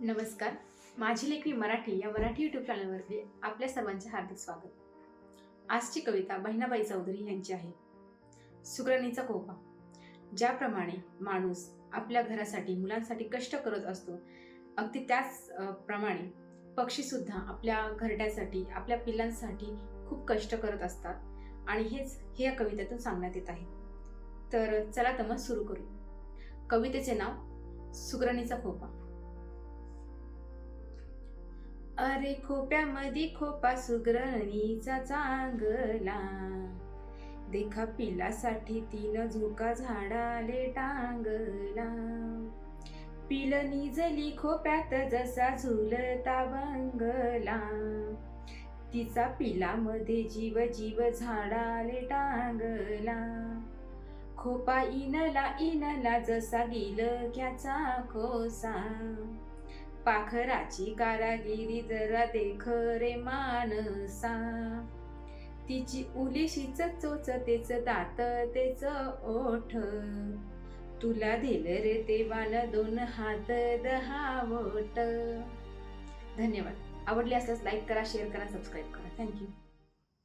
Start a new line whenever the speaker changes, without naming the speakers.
नमस्कार. माझी लेखणी मराठी या मराठी यूट्यूब चॅनलवरती आपल्या सर्वांचे हार्दिक स्वागत. आजची कविता बहिणाबाई चौधरी यांची आहे. सुगरणीचा कोपा. ज्याप्रमाणे माणूस आपल्या घरासाठी मुलांसाठी कष्ट करत असतो अगदी त्याच प्रमाणे पक्षीसुद्धा आपल्या घरट्यासाठी आपल्या पिल्लांसाठी खूप कष्ट करत असतात. आणि हेच हे या कवितेतून सांगण्यात येत आहे. तर चला तर मग सुरू करू. कवितेचे नाव सुगरणीचा खोपा अरे खोप्यामध्ये खोपा सुगरणीचा चांगला. देखा पिलासाठी तीन झोका झाडाले टांगला. पिल निजली खोप्यात जसा झुलता बंगला. तिचा पिलामध्ये जीव जीव झाडाले टांगला. खोपा इनला इनला जसा गिलक्याचा खोसा पाखराची कारागिरी जरा देख रे मानसा. तिची उलीशीच चोच तेच दात तेच ओठ. तुला दिल रे देवान दोन हात दहा धन्यवाद. आवडले असल्यास लाईक करा शेअर करा सबस्क्राईब करा. थँक्यू